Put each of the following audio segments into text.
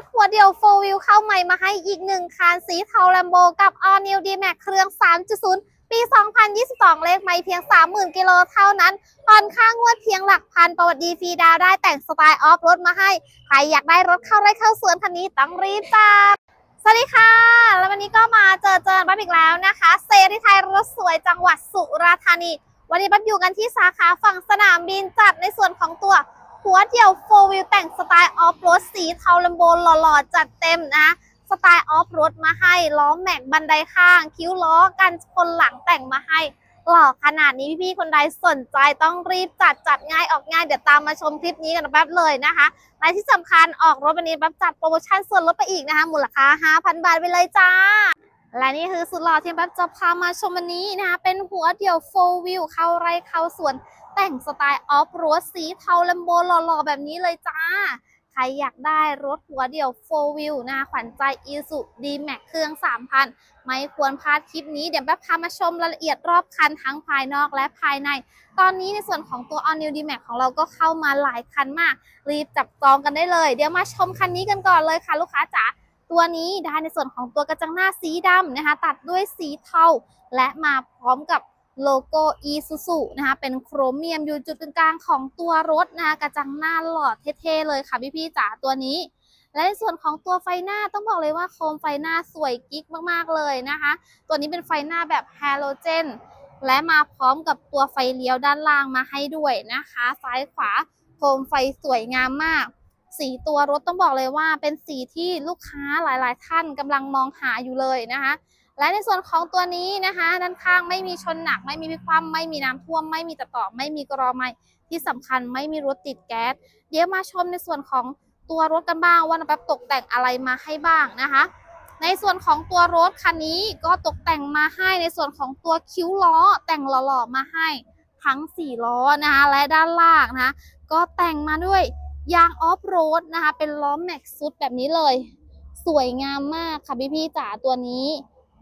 ถหัวเดียวโฟวิวเข้าใหม่มาให้อีกหนึ่งคันสีเทาแลมโบกับ All New D-Max เครื่อง 3.0 ปี 2022 เลขไม่เพียง 30,000 กิโลเท่านั้นผ่อนค่างวดเพียงหลักพันประวัติดีฟรีดาวได้แต่งสไตล์ออฟรถมาให้ ใครอยากได้รถเข้าไร่เข้าสวนคันนี้ต้องรีบจัดสวัสดีค่ะ แล้ววันนี้ก็มาเจอเจอบั๊บอีกแล้วนะคะ เซรีไทยรถสวยจังหวัดสุราษฎร์ธานี วันนี้บั๊บอยู่กันที่สาขาฝั่งสนามบินจัดในส่วนของตัว หัวเดี่ยวโฟวิลแต่งสไตล์ออฟโรดสีเทาลัมโบหล่อๆ จัดเต็มนะ สไตล์ออฟโรดมาให้ ล้อแม็กบันไดข้าง คิ้วล้อกันคนหลังแต่งมาให้ หล่อขนาดนี้พี่ๆคนใดสนใจต้องรีบจัดจัดง่ายออกง่าย เดี๋ยวตามมาชมคลิปนี้กันแป๊บเลยนะคะและที่สำคัญออกรถวันนี้แป๊บจัดโปรโมชั่นส่วนลดไปอีกนะคะ มูลค่า 5,000 บาทไปเลยจ้าและนี่คือสุดหล่อที่แป๊บจะพามาชมวันนี้นะคะเป็นหัวเดี่ยวโฟวิลเข้าไร่เข้าสวน แต่งสไตล์ออฟโรดสีเทาลัมโบหล่อๆ แบบนี้เลยจ้า ใครอยากได้รถหัวเดี่ยว 4 Wheel นะคะขวัญใจ i s u d m a x เครื่อง 3,000 ไม่ควรพลาดคลิปนี้ เดี๋ยวแป๊บพามาชมรายละเอียดรอบคันทั้งภายนอกและภายใน ตอนนี้ในส่วนของตัว All New D Max ของเราก็เข้ามาหลายคันมาก รีบจับจองกันได้เลย เดี๋ยวมาชมคันนี้กันก่อนเลยค่ะลูกค้าจ๋าตัวนี้ได้ในส่วนของตัวกระจังหน้าสีดำนะคะ ตัดด้วยสีเทาและมาพร้อมกับ โลโก้ Isuzu นะคะเป็นโครเมียมอยู่จุดกลางของตัวรถนะคะกระจังหน้าหล่อเท่ๆเลยค่ะพี่ๆจ๋าตัวนี้ และในส่วนของตัวไฟหน้าต้องบอกเลยว่าโคมไฟหน้าสวยกิ๊กมากๆเลยนะคะ ตัวนี้เป็นไฟหน้าแบบฮาโลเจนและมาพร้อมกับตัวไฟเลี้ยวด้านล่างมาให้ด้วยนะคะ ซ้ายขวาโคมไฟสวยงามมาก สีตัวรถต้องบอกเลยว่าเป็นสีที่ลูกค้าหลายๆ ท่านกำลังมองหาอยู่เลยนะคะ และในส่วนของตัวนี้นะคะ ด้านข้างไม่มีชนหนัก ไม่มีพิความไม่มีน้ำท่วม ไม่มีตะต่อไม่มีกรอไม้ที่สำคัญไม่มีรถติดแก๊สเดี๋ยวมาชมในส่วนของตัวรถกันบ้างว่าน้าแป๊บตกแต่งอะไรมาให้บ้างนะคะ ในส่วนของตัวรถคันนี้ก็ตกแต่งมาให้ในส่วนของตัวคิ้วล้อแต่งหล่อๆมาให้ทั้ง4ล้อนะคะและด้านล่างนะะก็แต่งมาด้วยยางออฟโรดนะคะ เป็นล้อแม็กซุดแบบนี้เลย สวยงามมากค่ะพี่ๆจ๋าตัวนี้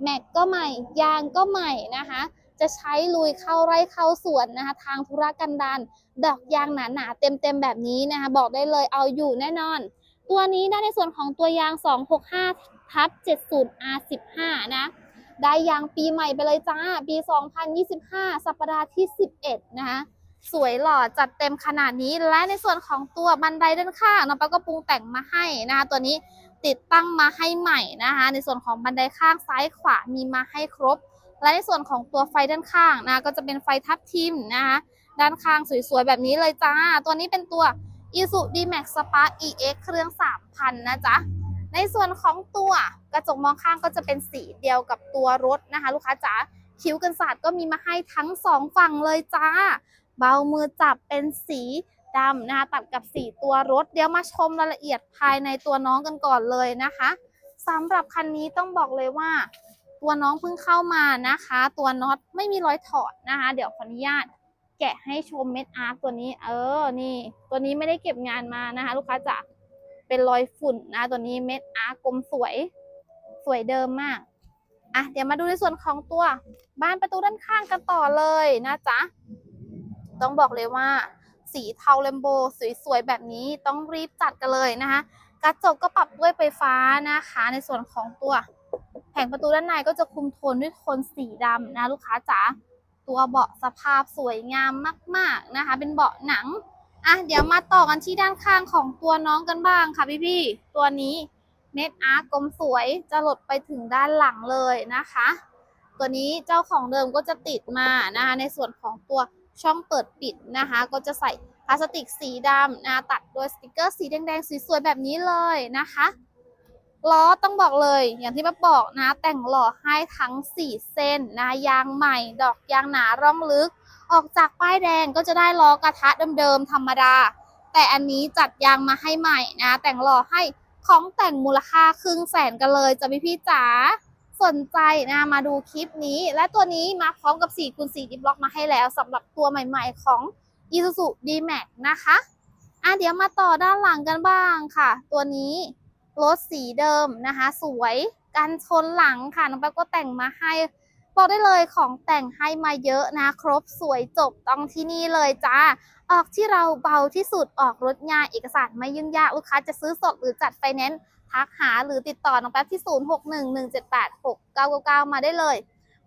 แม็กก็ใหม่ ยางก็ใหม่นะคะ จะใช้ลุยเข้าไร่เข้าสวนนะคะ ทางธุรกันดารดอกยางหนาๆเต็มๆแบบนี้นะคะ บอกได้เลยเอาอยู่แน่นอน ตัวนี้ได้ในส่วนของตัวยาง 265ทับ70 R15 นะได้ยางปีใหม่ไปเลยจ้า ปี 2025 สัปดาห์ที่ 11 นะคะ สวยหล่อจัดเต็มขนาดนี้ และในส่วนของตัวบันไดด้านข้างน้องปาก็ปรุงแต่งมาให้นะคะ ตัวนี้ ติดตั้งมาให้ใหม่นะคะ ในส่วนของบันไดข้างซ้ายขวามีมาให้ครบ และในส่วนของตัวไฟด้านข้างนะก็จะเป็นไฟทับทิมนะคะด้านข้างสวยๆ แบบนี้เลยจ้า ตัวนี้เป็นตัว i s u D-Max Spark EX เครื่อง 3,000 นะจ๊ะ ในส่วนของตัวกระจกมองข้างก็จะเป็นสีเดียวกับตัวรถนะคะ ลูกค้าจ๋าคิ้วกันศาสตร์ก็มีมาให้ทั้งสองฝั่งเลยจ้า เบามือจับเป็นสี ดำนะคะตัดกับสีตัวรถ เดี๋ยวมาชมรายละเอียดภายในตัวน้องกันก่อนเลยนะคะสำหรับคันนี้ต้องบอกเลยว่า ตัวน้องเพิ่งเข้ามานะคะ ตัวน็อตไม่มีรอยถอดนะคะ เดี๋ยวขออนุญาตแกะให้ชมเม็ดอาร์ตตัวนี้ เออ นี่ ตัวนี้ไม่ได้เก็บงานมานะคะ ลูกค้าจ๋าเป็นรอยฝุ่นนะตัวนี้เม็ดอาร์ตกลมสวยสวยเดิมมากอะเดี๋ยวมาดูในส่วนของตัวบ้านประตูด้านข้างกันต่อเลยนะจ๊ะต้องบอกเลยว่า สีเทาเลมโบสวยๆแบบนี้ต้องรีบจัดกันเลยนะคะ กระจกก็ปรับด้วยไฟฟ้านะคะ ในส่วนของตัวแผงประตูด้านในก็จะคุมโทนด้วยโทนสีดำนะลูกค้าจ๋าตัวเบาะสภาพสวยงามมาก ๆนะคะ เป็นเบาะหนังอะเดี๋ยวมาต่อกันที่ด้านข้างของตัวน้องกันบ้างค่ะพี่ๆตัวนี้เม็ดอาร์กลมสวยจะหลดไปถึงด้านหลังเลยนะคะ ตัวนี้เจ้าของเดิมก็จะติดมานะคะในส่วนของตัว ช่องเปิดปิดนะคะ ก็จะใส่พลาสติกสีดำนะตัดด้วยสติกเกอร์สีแดงๆสวยๆแบบนี้เลยนะคะล้อต้องบอกเลยอย่างที่แม่บอกนะ แต่งหล่อให้ทั้ง 4 เส้นนะยางใหม่ ดอกยางหนาร่องลึก ออกจากป้ายแดงก็จะได้ล้อกระทะเดิมๆธรรมดา แต่อันนี้จัดยางมาให้ใหม่นะ แต่งหล่อให้ของแต่งมูลค่าครึ่งแสนกันเลยจะพี่พี่จ๋า สนใจนะมาดูคลิปนี้ และตัวนี้มาพร้อมกับ4คูณ4ดิบล็อกมาให้แล้วสำหรับตัวใหม่ๆของ Isuzu D-Max นะคะอะเดี๋ยวมาต่อด้านหลังกันบ้างค่ะ ตัวนี้รถสีเดิมนะคะ สวยกันชนหลังค่ะน้องแป๊บก็แต่งมาให้บอกได้เลยของแต่งให้มาเยอะนะ ครบสวยจบต้องที่นี่เลยจ้า ออกที่เราเบาที่สุดออกรถงายเอกสารไม่ยุ่งยากลูกค้าจะซื้อสดหรือจัดไฟแนนซ์ ทักหาหรือติดต่อน้องแป๊บที่ 0611786999 มาได้เลย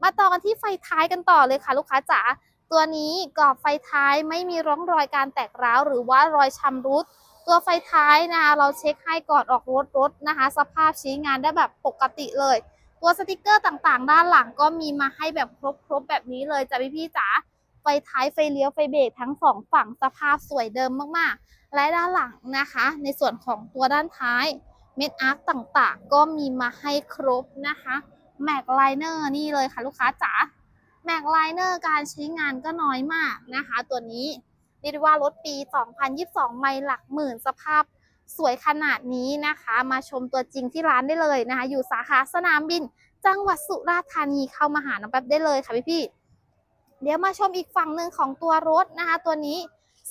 มาต่อกันที่ไฟท้ายกันต่อเลยค่ะ ลูกค้าจ๋าตัวนี้กรอบไฟท้ายไม่มีร่องรอยการแตกร้าว หรือว่ารอยชำรุด ตัวไฟท้ายนะคะเราเช็คให้ก่อนออกรถรถนะคะ สภาพใช้งานได้แบบปกติเลย ตัวสติกเกอร์ต่างๆ ด้านหลังก็มีมาให้แบบครบๆแบบนี้เลยจ้ะพี่ๆจ๋าไฟท้ายไฟเลี้ยวไฟเบรกทั้งสองฝั่งสภาพสวยเดิมมากๆ และด้านหลังนะคะ ในส่วนของตัวด้านท้าย เม็ดอาร์คต่างๆ ก็มีมาให้ครบนะคะแม็กไลเนอร์นี่เลยค่ะลูกค้าจ๋าแม็กไลเนอร์การใช้งานก็น้อยมากนะคะ ตัวนี้เรียกได้ว่ารถปี 2022 ไม่หลักหมื่นสภาพสวยขนาดนี้นะคะ มาชมตัวจริงที่ร้านได้เลยนะคะ อยู่สาขาสนามบิน จังหวัดสุราษฎร์ธานีเข้ามาหาน้องแป๊บได้เลยค่ะพี่ๆเดี๋ยวมาชมอีกฝั่งหนึ่งของตัวรถนะคะ ตัวนี้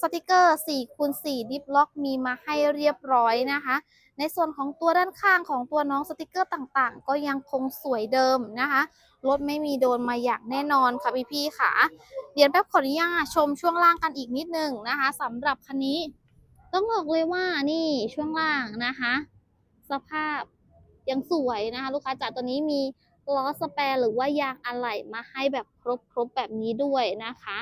สติกเกอร์4คูณ4ดิฟล็อกมีมาให้เรียบร้อยนะคะ ในส่วนของตัวด้านข้างของตัวน้องสติกเกอร์ต่างๆ ก็ยังคงสวยเดิมนะคะรถไม่มีโดนมาอย่างแน่นอนค่ะพี่ๆค่ะเดี๋ยวแป๊บขออนุญาตชมช่วงล่างกันอีกนิดนึงนะคะสำหรับคันนี้ ต้องบอกเลยว่านี่ช่วงล่างนะคะ สภาพยังสวยนะคะ ลูกค้าจ๋าตัวนี้มีล้อสแปรหรือว่ายางอะไหล่มาให้แบบครบๆแบบนี้ด้วยนะคะ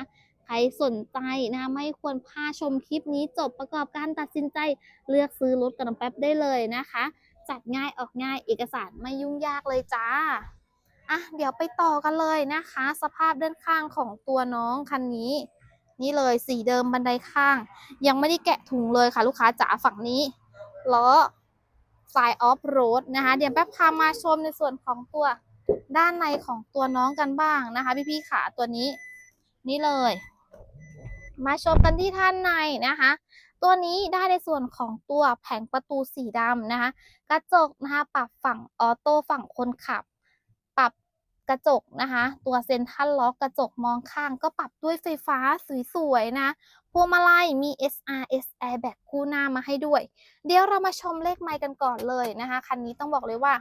ใครสนใจนะไม่ควรพลาดชมคลิปนี้จบประกอบการตัดสินใจเลือกซื้อรถกับน้องแป๊บได้เลยนะคะ จัดง่ายออกง่ายเอกสารไม่ยุ่งยากเลยจ้าอะเดี๋ยวไปต่อกันเลยนะคะ สภาพด้านข้างของตัวน้องคันนี้ นี่เลยสีเดิมบันไดข้าง ยังไม่ได้แกะถุงเลยค่ะ ลูกค้าจ๋าฝั่งนี้ล้อสายออฟโรดนะคะ เดี๋ยวแป๊บพามาชมในส่วนของตัวด้านในของตัวน้องกันบ้างนะคะ พี่ๆขาตัวนี้ นี่เลย มาชมกันที่ท่านในนะคะ ตัวนี้ได้ในส่วนของตัวแผงประตูสีดำนะคะ กระจกนะคะปรับฝั่งออโต้ฝั่งคนขับ ปรับกระจกนะคะ ตัวเซ็นทรัลล็อกกระจกมองข้าง ก็ปรับด้วยไฟฟ้าสวยๆนะพวงมาลัยมี SRS Airbag คู่หน้ามาให้ด้วย เดี๋ยวเรามาชมเลขไมค์กันก่อนเลยนะคะ คันนี้ต้องบอกเลยว่า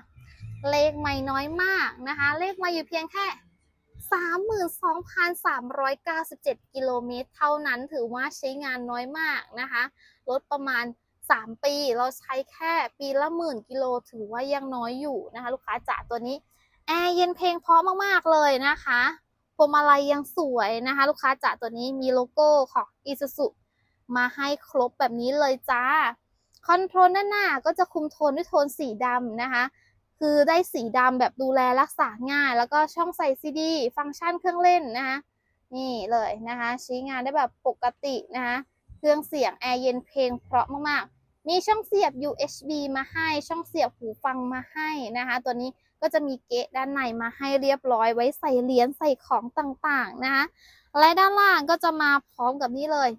เลขไม่น้อยมากนะคะ เลขไม่อยู่เพียงแค่ 32,397 กิโลเมตร เท่านั้นถือว่าใช้งานน้อยมากนะคะรถประมาณ 3 ปีเราใช้แค่ปีละหมื่นกิโลถือว่ายังน้อยอยู่นะคะ ลูกค้าจ๋าตัวนี้แอร์เย็นเพลงเพราะมากๆเลยนะคะพวงมาลัยยังสวยนะคะ ลูกค้าจ๋าตัวนี้มีโลโก้ของ Isuzu มาให้ครบแบบนี้เลยจ้า คอนโทรลด้านหน้าก็จะคุมโทนด้วยโทนสีดำนะคะ คือได้สีดำแบบดูแลรักษาง่าย แล้วก็ช่องใส่ซีดีฟังก์ชันเครื่องเล่นนะคะนี่เลยนะคะใช้งานได้แบบปกตินะคะเครื่องเสียงแอร์เย็นเพลงเพราะมากๆ มีช่องเสียบ USB มาให้ช่องเสียบหูฟังมาให้นะคะ ตัวนี้ก็จะมีเกะด้านในมาให้เรียบร้อยไว้ใส่เหรียญใส่ของต่างๆนะคะและด้านล่างก็จะมาพร้อมกับนี่เลย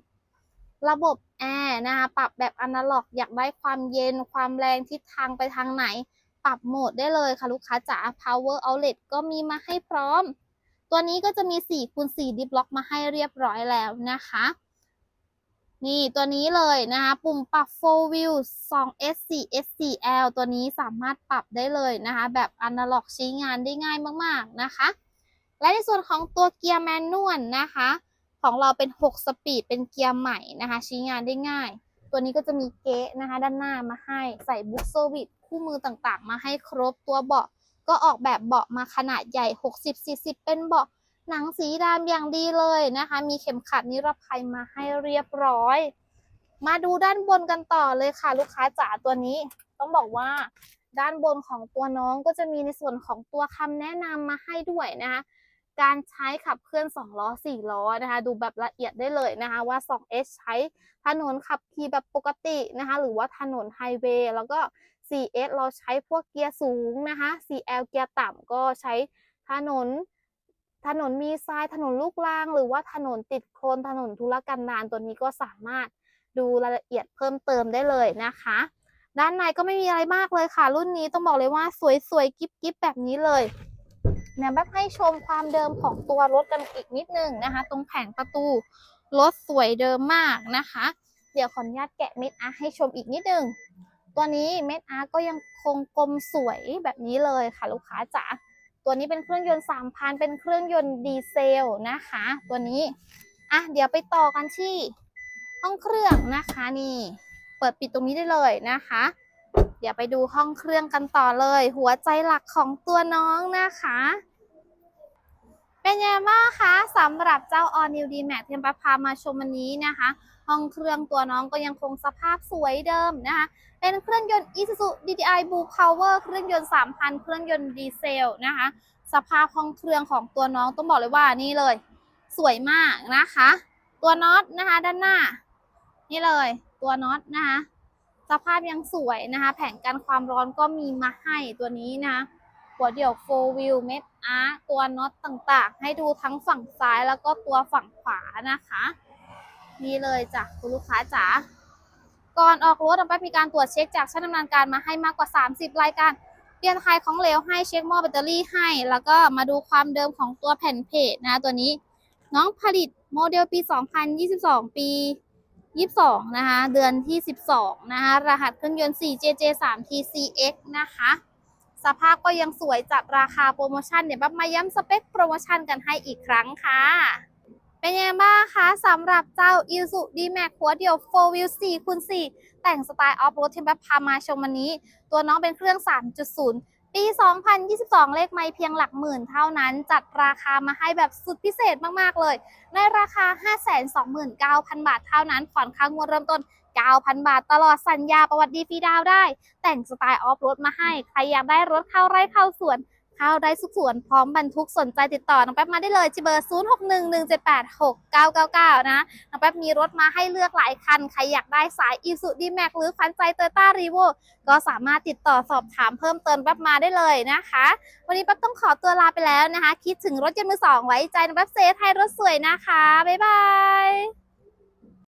ระบบแอร์นะคะปรับแบบอนาล็อกอยากได้ความเย็นความแรงทิศทางไปทางไหน ปรับโหมดได้เลยค่ะลูกค้าจ๋า power outlet ก็มีมาให้พร้อม ตัวนี้ก็จะมี4คูณ4ดิฟล็อกมาให้เรียบร้อยแล้วนะคะ นี่ตัวนี้เลยนะคะ ปุ่มปรับ4 view 2 S 4 S 4 L ตัวนี้สามารถปรับได้เลยนะคะ แบบอนาล็อกใช้งานได้ง่ายมากๆนะคะ และในส่วนของตัวเกียร์แมนนวลนะคะ ของเราเป็น 6 สปีด เป็นเกียร์ใหม่นะคะใช้งานได้ง่าย ตัวนี้ก็จะมีเก๊ะนะคะ ด้านหน้ามาให้ใส่บุ๊กเซวิส คู่มือต่างๆ มาให้ครบตัวเบาะ ก็ออกแบบเบาะมาขนาดใหญ่ 60-40 เป็นเบาะหนังสีดำอย่างดีเลยนะคะ มีเข็มขัดนิรภัยมาให้เรียบร้อย มาดูด้านบนกันต่อเลยค่ะ ลูกค้าจ๋าตัวนี้ ต้องบอกว่าด้านบนของตัวน้องก็จะมีในส่วนของตัวคำแนะนำมาให้ด้วยนะคะ การใช้ขับเคลื่อน 2 ล้อ 4 ล้อนะคะ ดูแบบละเอียดได้เลยนะคะว่า 2S ใช้ถนนขับขี่แบบปกตินะคะ หรือว่าถนนไฮเวย์แล้วก็ 4S เราใช้พวกเกียร์สูงนะคะ 4L เกียร์ต่ำก็ใช้ถนน ถนนมีทรายถนนลูกรังหรือว่าถนนติดโคลนถนนทุรกันดารตัวนี้ก็สามารถดูรายละเอียดเพิ่มเติมได้เลยนะคะ ด้านในก็ไม่มีอะไรมากเลยค่ะ รุ่นนี้ต้องบอกเลยว่าสวยๆ กิ๊บๆ แบบนี้เลยเนี่ยแบบให้ชมความเดิมของตัวรถกันอีกนิดนึงนะคะ ตรงแผงประตูรถสวยเดิมมากนะคะ เดี๋ยวขออนุญาตแกะเม็ดอาร์ให้ชมอีกนิดนึง ตัวนี้เม็ดอาร์ก็ยังคงกลมสวยแบบนี้เลยค่ะลูกค้าจ๋าตัวนี้เป็นเครื่องยนต์3,000เป็นเครื่องยนต์ดีเซลนะคะ ตัวนี้อะเดี๋ยวไปต่อกันที่ห้องเครื่องนะคะนี่ เปิดปิดตรงนี้ได้เลยนะคะ เดี๋ยวไปดูห้องเครื่องกันต่อเลย หัวใจหลักของตัวน้องนะคะ เป็นยังไงบ้างคะสำหรับเจ้า All New D Max เทียมปะพามาชมวันนี้นะคะ ห้องเครื่องตัวน้องก็ยังคงสภาพสวยเดิมนะคะ เป็นเครื่องยนต์ Isuzu DDI Blue Power เครื่องยนต์ 3,000 เครื่องยนต์ดีเซลนะคะ สภาพห้องเครื่องของตัวน้องต้องบอกเลยว่านี่เลย สวยมากนะคะ ตัวน็อตนะคะด้านหน้า นี่เลย ตัวน็อตนะคะสภาพยังสวยนะคะ แผงกันความร้อนก็มีมาให้ตัวนี้นะคะหัวเดี่ยว4 wheel เม็ดอาร์ตัวน็อตต่างๆ ให้ดูทั้งฝั่งซ้ายแล้วก็ตัวฝั่งขวานะคะ นี่เลยจ้ะคุณลูกค้าจ๋าก่อนออกรถน้องแป๊บมีการตรวจเช็คจากช่างดำเนินการมาให้มากกว่า 30 รายการเปลี่ยนไทยของเหลวให้เช็คหม้อแบตเตอรี่ให้ แล้วก็มาดูความเดิมของตัวแผ่นเพจนะตัวนี้ น้องผลิตโมเดลปี 2022 ปี 22 นะคะเดือนที่ 12 นะคะรหัสเครื่องยนต์ 4JJ3TCX นะคะสภาพก็ยังสวยจัดราคาโปรโมชั่นเดี๋ยบับมาย้ำสเปคโปรโมชั่นกันให้อีกครั้งค่ะ เป็นยังไงบ้างคะสำหรับเจ้า i s u D-Max หัวเดี่ยว 4 Wheel 4คูณ4แต่งสไตล์ออฟโรดที่แบบพามาชมวันนี้ ตัวน้องเป็นเครื่อง 3.0 ปี 2022 เลขไม่เพียงหลักหมื่นเท่านั้น จัดราคามาให้แบบสุดพิเศษมาก ๆ เลย ในราคา 529,000 บาทเท่านั้นผ่อนค่างงวดเริ่มต้น 9,000 บาทตลอดสัญญาประวัติดีฟรีดาวได้ แต่งสไตล์ออฟโรดมาให้ ใครอยากได้รถเข้าไร่เข้าสวน ข้าได้สุกสวนพร้อมบรรทุกสนใจติดต่อน้องแป๊บมาได้เลยที่เบอร์ 0611786999 นะน้องแป๊บมีรถมาให้เลือกหลายคัน ใครอยากได้สาย i s u d m a x หรือฟันใจเตอร์ต้ารีโวก็สามารถติดต่อสอบถามเพิ่มเติมแป๊บมาได้เลยนะคะ วันนี้แป๊บต้องขอตัวลาไปแล้วนะคะ คิดถึงรถยนต์มือสองไว้ใจน้องแป๊บเซฟให้รถสวยนะคะ บ๊ายบาย